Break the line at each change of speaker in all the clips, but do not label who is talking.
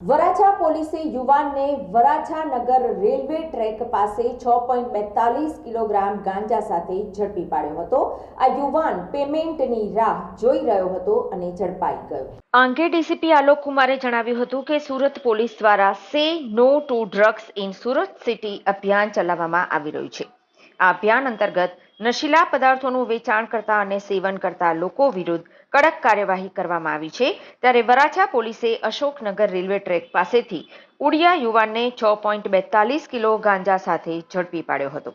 વરાછા પોલીસે યુવાનને વરાછા નગર railway track પાસે છ પોઈન્ટ બેતાલીસ કિલોગ્રામ ગાંજા સાથે ઝડપી પાડ્યો હતો. આ યુવાન પેમેન્ટની રાહ જોઈ રહ્યો હતો અને ઝડપાઈ ગયો.
આંગે ડીસીપી આલોક કુમારે જણાવ્યું હતું કે સુરત પોલીસ દ્વારા say no to drugs in Surat city અભિયાન ચલાવવામાં આવી રહ્યું છે. આ અભિયાન અંતર્ગત નશીલા પદાર્થોનું વેચાણ કરતા અને સેવન કરતા લોકો વિરુદ્ધ કડક કાર્યવાહી કરવામાં આવી છે. ત્યારે વરાછા પોલીસે અશોકનગર રેલવે ટ્રેક પાસેથી ઉડિયા યુવાનને છ પોઈન્ટ બેતાલીસ કિલો ગાંજા સાથે ઝડપી પાડ્યો હતો.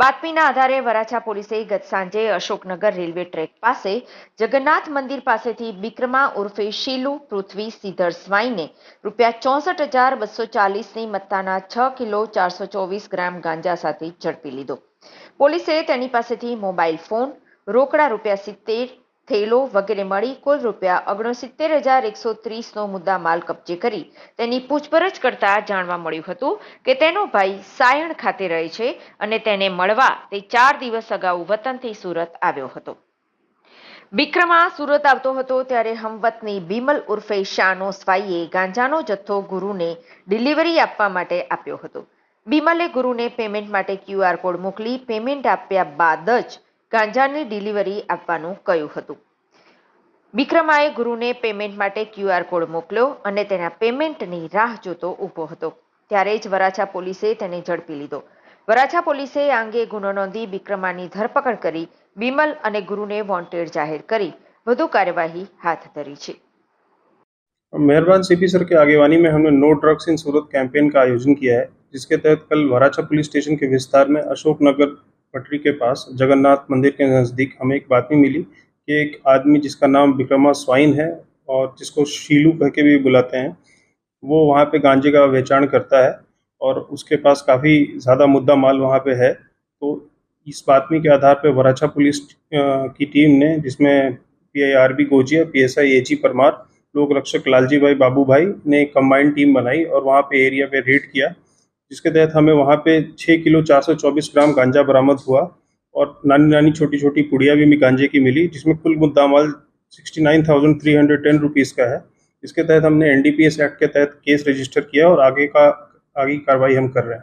બાતમીના આધારે વરાછા પોલીસે ગત સાંજે અશોકનગર રેલવે ટ્રેક પાસે જગન્નાથ મંદિર પાસેથી બિક્રમા ઉર્ફે શીલુ પૃથ્વી શ્રીધર સ્વાઈને રૂપિયા ચોસઠ હજાર બસો ચાલીસની મત્તાના છ કિલો ચારસો ચોવીસ ગ્રામ ગાંજા સાથે ઝડપી લીધો. પોલીસે તેની પાસેથી મોબાઈલ ફોન, રોકડા રૂપિયા સિત્તેર, થેલો વગેરે મળી કુલ રૂપિયા ઓગણસિત્તેર હજાર એકસો ત્રીસનો મુદ્દા માલ કબજે કરી તેની પૂછપરછ કરતા જાણવા મળ્યું હતું કે તેનો ભાઈ સાયણ ખાતે રહે છે અને તેને મળવા તે ચાર દિવસ અગાઉ વતનથી સુરત આવ્યો હતો. બિક્રમા સુરત આવતો હતો ત્યારે હમવતની બિમલ ઉર્ફે શાનો સ્વાઈએ ગાંજાનો જથ્થો ગુરુને ડિલિવરી આપવા માટે આપ્યો હતો. બિમલે ગુરુને પેમેન્ટ માટે ક્યુઆર કોડ મોકલી પેમેન્ટ આપ્યા બાદ જ ગાંજાની ડિલિવરી આપવાનું કહ્યું હતું બિક્રમાએ ગુરુને પેમેન્ટ માટે ક્યુઆર કોડ મોકલ્યો અને તેના પેમેન્ટની રાહ જોતો ઊભો હતો ત્યારે જ વરાછા પોલીસે તેને ઝડપી લીધો વરાછા પોલીસે આ અંગે ગુનો નોંધી બિક્રમાની ધરપકડ કરી બિમલ અને ગુરુને વોન્ટેડ જાહેર કરી વધુ કાર્યવાહી હાથ ધરી છે
मेहरबान सीपी सर की आगेवानी में हमने no drugs in Surat campaign का आयोजन किया है जिसके तहत कल वराछा पुलिस स्टेशन के विस्तार में अशोक नगर पटरी के पास जगन्नाथ मंदिर के नज़दीक हमें एक बातमी मिली कि एक आदमी जिसका नाम विक्रमा स्वाइन है और जिसको शीलू कह के भी बुलाते हैं, वो वहाँ पे गांजे का वेचाण करता है और उसके पास काफ़ी ज़्यादा मुद्दा माल वहाँ पे है। तो इस बातमी के आधार पे वराछा पुलिस की टीम ने, जिसमें P I R B Gojiya P S I Aichi Parmar, लोक रक्षक लालजी भाई बाबू भाई ने कंबाइंड टीम बनाई और वहाँ पे एरिया पे रेड किया। जिसके तहत हमें वहाँ पे छः किलो चार सौ चौबीस ग्राम गांजा बरामद हुआ और नानी नानी छोटी छोटी पुड़िया भी गांजे की मिली, जिसमें कुल मुद्दा माल sixty nine thousand three hundred ten rupees का है। इसके तहत हमने N D P S act के तहत केस रजिस्टर किया और आगे का, आगे कार्रवाई हम कर रहे हैं।